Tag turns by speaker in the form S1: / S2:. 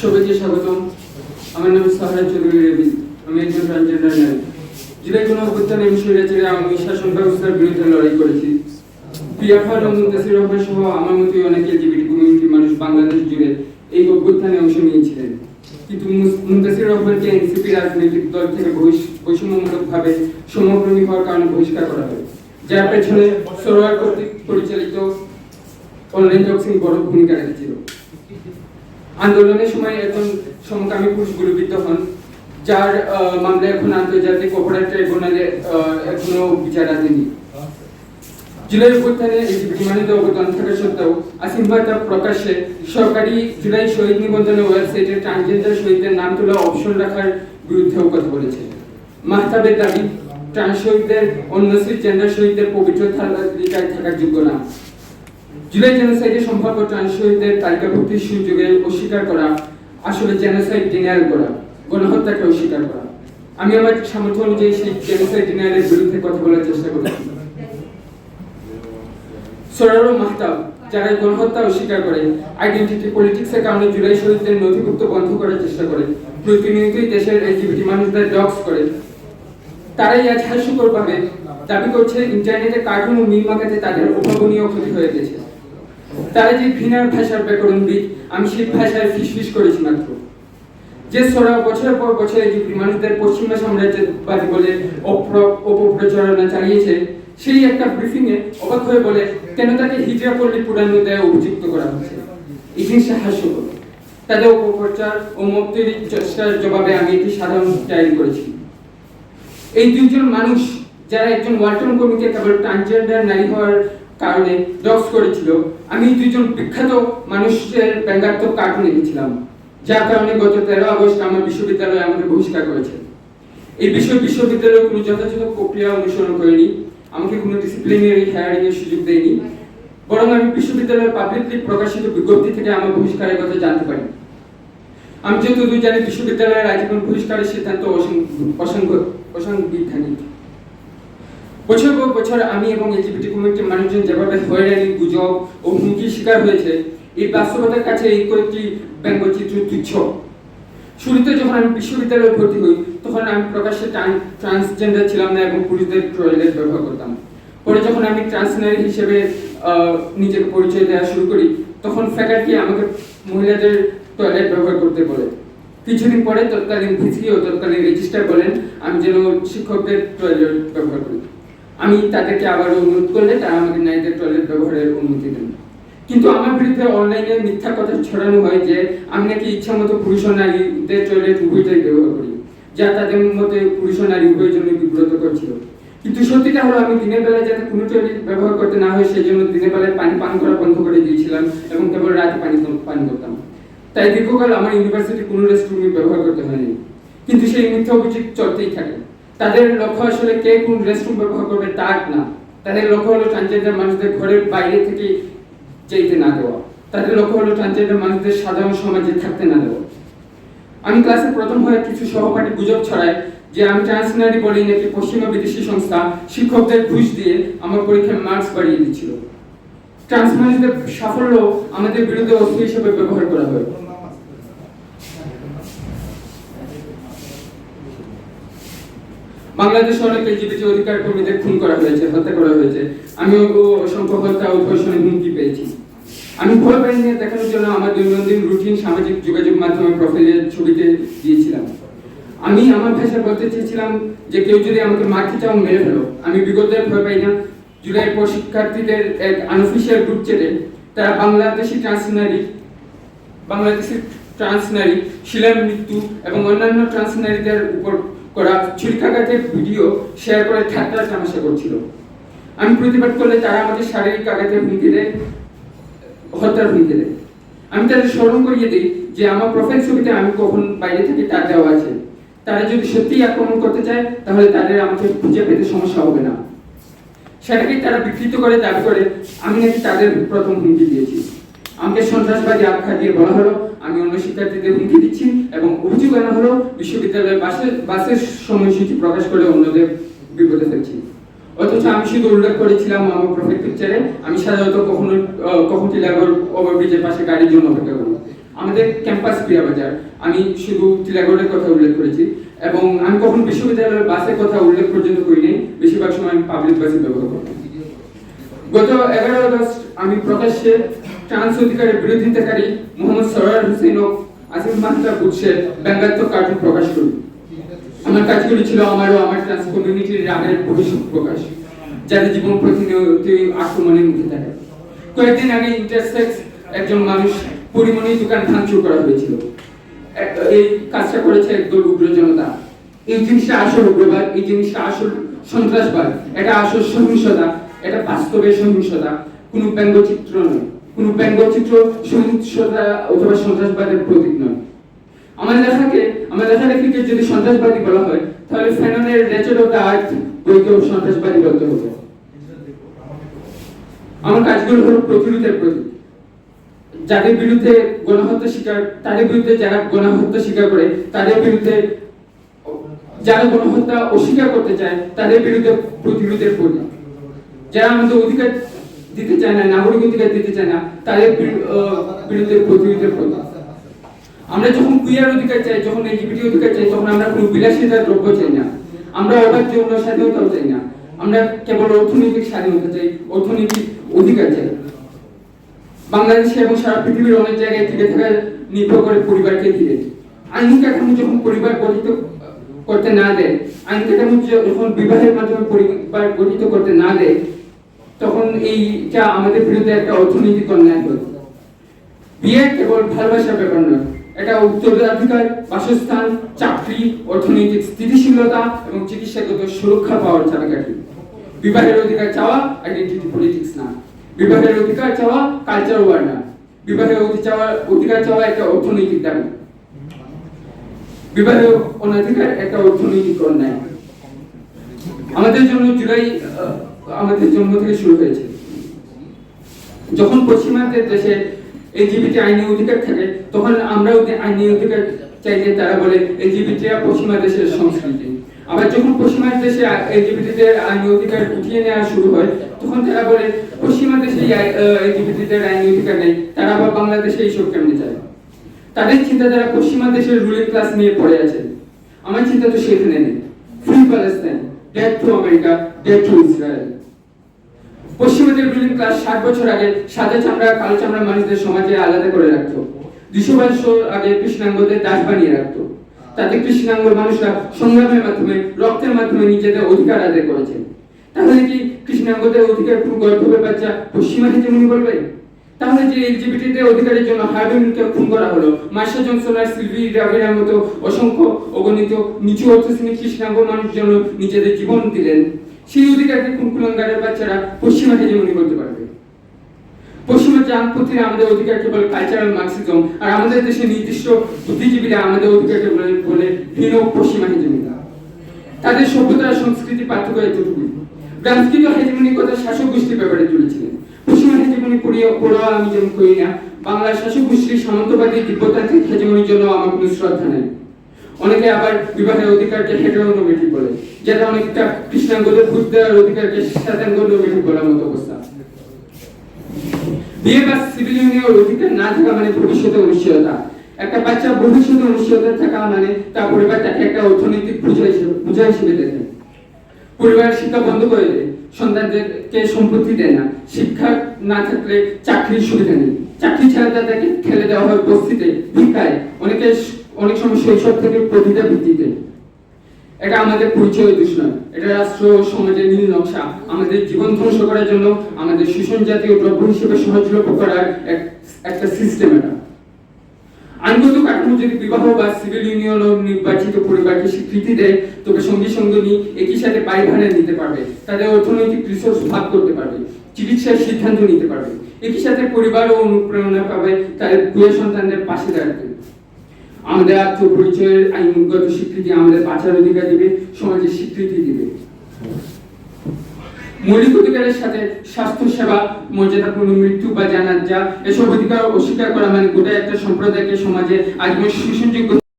S1: সবাইকে স্বাগতম। আমার নাম সাহারা চৌধুরী আমি একজন ট্রান্সজেন্ডার নারী। জুলাই কোনো অভ্যুত্থানে স্বৈরাচারী আমি শাসন ব্যবস্থার বিরুদ্ধে লড়াই করেছি। পিয়াফার ও মুন্তাসির রহমান সহ আমার মতোই অনেক এলজিবিটি কমিউনিটির মানুষ বাংলাদেশ জুড়ে এই অভ্যুত্থানে অংশ নিয়েছিলেন। কিন্তু মুন্তাসির রহমানকে এনসিপি রাজনৈতিক দল থেকে বৈষম্যমূলকভাবে সমগ্রমী হওয়ার কারণে বহিষ্কার করা হয়। যার পেছনে সরোয়ার কর্তৃক পরিচালিত অনলাইন বড় ভূমিকা রেখেছিল। আন্দোলনের সময় একজন সমকামী পুরুষ গুলিবিদ্ধ হন, যার মামলা এখন আন্তর্জাতিক অপরাধ ট্রাইব্যুনালে এখনও বিচারাধীন। জুলাই অভ্যুত্থানে বিমানিত অবদান থাকা সত্ত্বেও আসিম তার প্রকাশ্যে সরকারি জুলাই শহীদ নিবন্ধন ওয়েবসাইটে ট্রান্সজেন্ডার শহীদদের নাম তোলা অপশন রাখার বিরুদ্ধেও কথা বলেছে। মাহতাবের দাবি, ট্রান্স শহীদদের, অন্য জেন্ডার শহীদদের পবিত্র তালিকায় থাকার যোগ্য না। জুলাই জেনোসাইডে সম্ভাব্য ট্রান্স তালিকাভুক্তির সুযোগে অস্বীকার করা, আসলে জেনোসাইড ডিনায়াল করা, গণহত্যাকে অস্বীকার করা। আমি আমার সামর্থ্য অনুযায়ী সেই জেনোসাইড ডিনায়ালের বিরুদ্ধে কথা বলার চেষ্টা সোরারো মাহতাব, যারা গণহত্যা অস্বীকার করে আইডেন্টিটি পলিটিক্সের কারণে জুলাই শহীদদের নথিভুক্ত বন্ধ করার চেষ্টা করে, প্রতিনিয়তই দেশের এলজিবিটি মানুষদের করে। তারাই আজ হাস্যকরভাবে দাবি করছে, ইন্টারনেটে কার্টুন ও মিম আঁকাতে তাদের অভাবনীয় ক্ষতি হয়ে গেছে। তারা যে ঘৃণার ভাষার ব্যাকরণবিদ আমি সেই ভাষায় ফিসফিস করেছি মাত্র। যে সোরা বছরের পর বছর এই মানুষদের পশ্চিমা সাম্রাজ্যবাদী বলে অপপ্রচারণা চালিয়েছে, সেই একটা ব্রিফিং এ অবাক হয়ে বলে, কেন তাকে হিজরা পল্লী পুরানো দেয় অভিযুক্ত করা হচ্ছে এই জিনিসটা তাদের অপপ্রচার ও চেষ্টার জবাবে আমি একটি সাধারণ ডায়েরি করেছি। এই দুইজন মানুষ, যারা একজন ওয়ালটন কর্মীকে কেবল ট্রান্সজেন্ডার, নারী হওয়ার কারণে ডক্স করেছিল। আমি এই দুইজন বিখ্যাত মানুষের ব্যঙ্গাত্মক কার্টুন এঁকেছিলাম যার কারণে গত তেরো আগস্ট আমার বিশ্ববিদ্যালয় আমাকে বহিষ্কার করেছে। এই বিষয় বিশ্ববিদ্যালয় কোনো যথাযথ প্রক্রিয়া অনুসরণ করেনি। আমাকে কোনো ডিসিপ্লিনারি হায়ারিং এর সুযোগ দেয়নি। বরং আমি বিশ্ববিদ্যালয়ের পাবলিকলি প্রকাশিত বিজ্ঞপ্তি থেকে আমার বহিষ্কারের কথা জানতে পারি। আমি যতদূর জানি বিশ্ববিদ্যালয়ের আজীবন বহিষ্কারের সিদ্ধান্ত অসাংবিধানিক। বছর পর বছর আমি এবং এলজিবিটি কমিউনিটির মানুষজন যেভাবে হয়রানি, গুজব ও হুমকির শিকার হয়েছে, এই বাস্তবতার কাছে এই কয়েকটি ব্যঙ্গচিত্র তুচ্ছ। শুরুতে যখন আমি বিশ্ববিদ্যালয়ে ভর্তি হই, তখন আমি প্রকাশ্যে ট্রান্সজেন্ডার ছিলাম না এবং পুরুষদের টয়লেট ব্যবহার করতাম। পরে যখন আমি ট্রান্সনারি হিসেবে নিজেকে পরিচয় দেওয়া শুরু করি, তখন ফ্যাকাল্টি আমাকে মহিলাদের টয়লেট ব্যবহার করতে বলে। কিছুদিন পরে তৎকালীন ভিসি ও তৎকালীন রেজিস্ট্রার বলেন, আমি যেন শিক্ষকদের টয়লেট ব্যবহার করি। আমি তাদেরকে আবার অনুরোধ করলে তারা আমাকে নারীদের টয়লেট ব্যবহারের অনুমতি দেন। কিন্তু আমার বিরুদ্ধে অনলাইনে মিথ্যা কথা ছড়ানো হয় যে, আমি নাকি ইচ্ছা মতো পুরুষ ও নারীদের টয়লেট উভয়টাই ব্যবহার করি, যা তাদের মতে পুরুষ ও নারী উভয়ের জন্য বিব্রত করছিল। কিন্তু সত্যিটা হলো, আমি দিনের বেলায় যাতে কোনো টয়লেট ব্যবহার করতে না হয় সেই জন্য দিনের বেলায় পানি পান করা বন্ধ করে দিয়েছিলাম এবং কেবল রাতে পানি পান করতাম। তাই দীর্ঘকাল আমার ইউনিভার্সিটি কোনো রেস্টরুমে ব্যবহার করতে হয়নি। কিন্তু সেই মিথ্যা অভিযোগ চলতেই থাকে। তাদের লক্ষ্য আসলে কে কোন রেস্টরুম ব্যবহার করবে তা না। তাদের লক্ষ্য হলো ট্রান্সজেন্ডার মানুষদের ঘরের বাইরে থেকে যেতে না দেওয়া। তাদের লক্ষ্য হলো ট্রান্সজেন্ডার মানুষদের সাধারণ সমাজে থাকতে না দেওয়া। আমি ক্লাসে প্রথম হয়ে কিছু সহপাঠী গুজব ছড়ায় যে আমি ট্রান্সনারি বলে নাকি পশ্চিমা বিদেশি সংস্থা, শিক্ষকদের ঘুষ দিয়ে আমার পরীক্ষায় মার্কস বাড়িয়ে দিচ্ছিল। ট্রান্স সাফল্য আমাদের বিরুদ্ধে অস্ত্র হিসেবে ব্যবহার করা হয়। বাংলাদেশে অনেক এলজিবিটি অধিকার কর্মীদের খুন করা হয়েছে, হত্যা করা হয়েছে। আমিও অসংখ্য হত্যা ও ধর্ষণের হুমকি পেয়েছি। আমি ভয় পাই নিয়ে দেখানোর জন্য আমার দৈনন্দিন রুটিন সামাজিক যোগাযোগ মাধ্যমে প্রোফাইলের ছবিতে দিয়েছিলাম। আমি আমার ভাষায় বলতে চেয়েছিলাম যে কেউ যদি আমাকে মারতে চাও মেরে ফেলো। আমি বিগতের ভয় পাই না। জুলাই পর শিক্ষার্থীদের এক আনঅফিসিয়াল গ্রুপ চ্যাটে তারা বাংলাদেশি ট্রান্সনারি বাংলাদেশের ট্রান্স নারী শিলার মৃত্যু এবং অন্যান্য ট্রান্স নারীদের উপর করা ছুরিকাঘাতের ভিডিও শেয়ার করে ঠাট্টা তামাশা করছিল। আমি প্রতিবাদ করলে তারা আমাদের শারীরিক আঘাতের দেয় হত্যার দেয় আমি তাদের স্মরণ করিয়ে দিই যে আমার প্রোফাইল ছবিতে আমি কখন বাইরে থেকে তার দেওয়া আছে। তারা যদি সত্যিই আক্রমণ করতে চায়, তাহলে তাদের আমাকে খুঁজে পেতে সমস্যা হবে না। সেটাকেই তারা বিকৃত করে দাবি করে, আমি নাকি তাদের প্রথম হুমকি দিয়েছি। আমাকে সন্ত্রাসবাদী আখ্যা দিয়ে বলা হলো আমি অন্য শিক্ষার্থীদের হুমকি দিচ্ছি এবং অভিযোগ আনা হলো বিশ্ববিদ্যালয়ের বাসের বাসের সময়সূচি প্রকাশ করে অন্যদের বিপদে ফেলছি। অথচ আমি শুধু উল্লেখ করেছিলাম আমার প্রোফাইল পিকচারে আমি সাধারণত কখনো কখনো টিলাগর ওভারব্রিজের পাশে গাড়ির জন্য অপেক্ষা করি আমাদের ক্যাম্পাস প্রিয়া বাজার, আমি শুধু টিলাগড়ের কথা উল্লেখ করেছি এবং আমি কখন বিশ্ববিদ্যালয়ের বাসের কথা উল্লেখ পর্যন্ত করিনি বেশিরভাগ সময় আমি পাবলিক বাসে ব্যবহার করি গত এগারো আগস্ট আমি প্রকাশ্যে ট্রান্স অধিকারের বিরোধিতাকারী মোহাম্মদ সরার হোসেন ও আসিফ মাহতা বুটসের ব্যঙ্গাত্মক কার্টুন প্রকাশ করি আমার কাজগুলি ছিল আমার ও আমার ট্রান্স কমিউনিটির রাগের ভবিষ্যৎ প্রকাশ যাদের জীবন প্রতিনিয়ত আক্রমণের মুখে থাকে। কয়েকদিন আগে ইন্টারসেক্স একজন মানুষ পরিমণি দোকান ভাঙচুর করা হয়েছিল। এই কাজটা করেছে একদল উগ্র জনতা। এই জিনিসটা আসল উগ্রবাদ, এই জিনিসটা আসল সন্ত্রাসবাদ, এটা আসল সহিংসতা, এটা বাস্তবে সহিংসতা, কোনো ব্যঙ্গচিত্র নয়। কোনো ব্যঙ্গচিত্র সহিংসতা অথবা সন্ত্রাসবাদের প্রতীক নয়। আমার লেখাকে, আমার লেখালেখিকে যদি সন্ত্রাসবাদী বলা হয়, তাহলে ফেননের রেচেড অফ দ্য আর্থ বইকেও সন্ত্রাসবাদী বলতে হবে। আমার কাজগুলো হলো প্রতিরোধের প্রতীক। যাদের বিরুদ্ধে গণহত্যা স্বীকার, তাদের বিরুদ্ধে যারা গণহত্যা স্বীকার করে, তাদের বিরুদ্ধে যারা গণহত্যা অস্বীকার করতে চায়, তাদের বিরুদ্ধে প্রতিরোধের প্রতীক। যারা আমাদের অধিকার দিতে চায় না নাগরিক অধিকার দিতে চায় না, তাদের বিরুদ্ধে প্রতিরোধের প্রতীক আমরা যখন কুইয়ার অধিকার চাই, যখন এলজিবিটি অধিকার চাই, তখন আমরা কোনো বিলাসিতার দ্রব্য চাই না। আমরা অবাধ যৌন স্বাধীনতাও চাই না। আমরা কেবল অর্থনৈতিক স্বাধীনতা চাই, অর্থনৈতিক অধিকার চাই। বাংলাদেশে এবং সারা পৃথিবীর অনেক জায়গায় টিকে থাকা নির্ভর করে পরিবারকে ঘিরে আইন কাঠামো যখন পরিবার গঠিত করতে না দেয় আইন কাঠামো যখন বিবাহের মাধ্যমে পরিবার গঠিত করতে না দেয় তখন এইটা আমাদের বিরুদ্ধে একটা অর্থনৈতিক অন্যায় হয় বিয়ে কেবল ভালোবাসার ব্যাপার নয়, এটা উত্তরাধিকার, বাসস্থান, চাকরি, অর্থনৈতিক স্থিতিশীলতা এবং চিকিৎসাগত সুরক্ষা পাওয়ার চাবিকাঠি। বিবাহের অধিকার চাওয়া আইডেন্টিটি পলিটিক্স না। বিবাহের অধিকার চাওয়া কালচার ওয়ার না। বিবাহের চাওয়া অধিকার চাওয়া একটা অর্থনৈতিক দাবি। বিবাহের অনাধিকার একটা অর্থনৈতিক অন্যায়। আমাদের জন্য জুলাই আমাদের জন্ম থেকে শুরু হয়েছে। যখন পশ্চিমাদের দেশে এলজিবিটি আইনি অধিকার থাকে, তখন আমরাও আইনি অধিকার চাইলে তারা বলে এলজিবিটিরা পশ্চিমা দেশের সংস্কৃতি। আবার যখন পশ্চিমা দেশে এলজিবিটিদের আইনি অধিকার উঠিয়ে নেওয়া শুরু হয়, তখন তারা বলে পশ্চিমা দেশে এলজিবিটিদের আইনি অধিকার নেই, তারা আবার বাংলাদেশে এইসব কেমনে চায়? তাদের চিন্তাধারা পশ্চিমা দেশের রুলিং ক্লাস নিয়ে পড়ে আছে। আমার চিন্তা তো সেখানে নেই। Free Palestine death to America death to Israel পশ্চিমাদের রুলিং ক্লাস ষাট বছর আগে সাদা চামড়া, কালো চামড়া মানুষদের সমাজে আলাদা করে রাখতো। দুশো বছর আগে কৃষ্ণাঙ্গদের দাস বানিয়ে রাখতো। তাতে কৃষ্ণাঙ্গ মানুষরা সংগ্রামের মাধ্যমে, রক্তের মাধ্যমে নিজেদের অধিকার আদায় করেছে। তাহলে কি কৃষ্ণাঙ্গদের অধিকার কোনো গর্ভবে বাচ্চা পশ্চিমা হেজেমনি বলবে? তাহলে যে এলজিবিটিদের অধিকারের জন্য হার্ডউইনকে খুন করা হলো মার্শা জনসন আর সিলভি রাভিরার মতো অসংখ্য অগণিত নিচু অর্থশ্রেণী কৃষ্ণাঙ্গ মানুষ জন্য নিজেদের জীবন দিলেন। সেই অধিকারকে বাচ্চারা হেজেমনি করতে পারবে? পশ্চিমা জানপথীরা আমাদের অধিকার কেবল কালচারাল আর আমাদের দেশে নির্দিষ্ট বুদ্ধিজীবীরা আমাদের অধিকারকে বলে বলে হীন পশ্চিমা হেজেমনি তাদের সভ্যতা সংস্কৃতি পার্থক্য এতটুকুই। ব্রান্সকিত হেজেমনির কথা শাসক গোষ্ঠীর ব্যাপারে তুলেছিলেন। পশ্চিমা হেজেমনি পড়িয়ে পড়া আমি যেমন করি না, বাংলার শাসক গোষ্ঠীর সামন্তবাদী দিব্যতান্ত্রিক হেজেমনির জন্য আমার কোনো শ্রদ্ধা নেই। অনেকে আবার বিবাহের অধিকারকে হেটেরোনমেটিক বলে। যেটা অনেকটা কৃষ্ণাঙ্গদের ভূত দেওয়ার অধিকারকে নমেটিক বলার মতো অবস্থা। বিয়ে বা সিভিল ইউনিয়নের অধিকার না থাকা মানে ভবিষ্যতে অনিশ্চয়তা। একটা বাচ্চা ভবিষ্যতে অনিশ্চয়তা থাকা মানে তার পরিবার তাকে একটা অর্থনৈতিক বোঝা হিসেবে হিসেবে দেখে পরিবার শিক্ষা বন্ধ করে দেয়, সন্তানদেরকে সম্পত্তি দেয় না। শিক্ষা না থাকলে চাকরির সুবিধা নেই। চাকরি ছাড়া তাদেরকে ঠেলে দেওয়া হয় বস্তিতে, ভিক্ষায়। অনেকে অনেক সময় শৈশব থেকে প্রতিটা ভিত্তিতে। এটা আমাদের পরিচয় দোষ নয়। এটা রাষ্ট্র সমাজের নীল নকশা। আমাদের জীবন ধ্বংস করার জন্য আমাদের শোষণ জাতীয় দ্রব্য হিসেবে সহজলভ্য করার একটা সিস্টেম এটা। আইনগত কাঠামো যদি বিবাহ বা সিভিল ইউনিয়ন নির্বাচিত পরিবারকে স্বীকৃতি দেয়, তবে একই সাথে নিতে পারবে। তাদের অর্থনৈতিক রিসোর্স ভাগ করতে পারবে। চিকিৎসার সিদ্ধান্ত নিতে পারবে। একই সাথে পরিবার ও অনুপ্রেরণা পাবে তাদের প্রিয় সন্তানদের পাশে দাঁড়াতে। আমাদের আত্মপরিচয়ের আইনগত স্বীকৃতি আমাদের বাঁচার অধিকার দিবে, সমাজের স্বীকৃতি দিবে। মৌলিক অধিকারের সাথে স্বাস্থ্য সেবা মর্যাদাপূর্ণ মৃত্যু বা জানার যা, এসব অধিকার অস্বীকার করা মানে গোটা একটা সম্প্রদায়কে সমাজে আজকে শোষণযোগ্য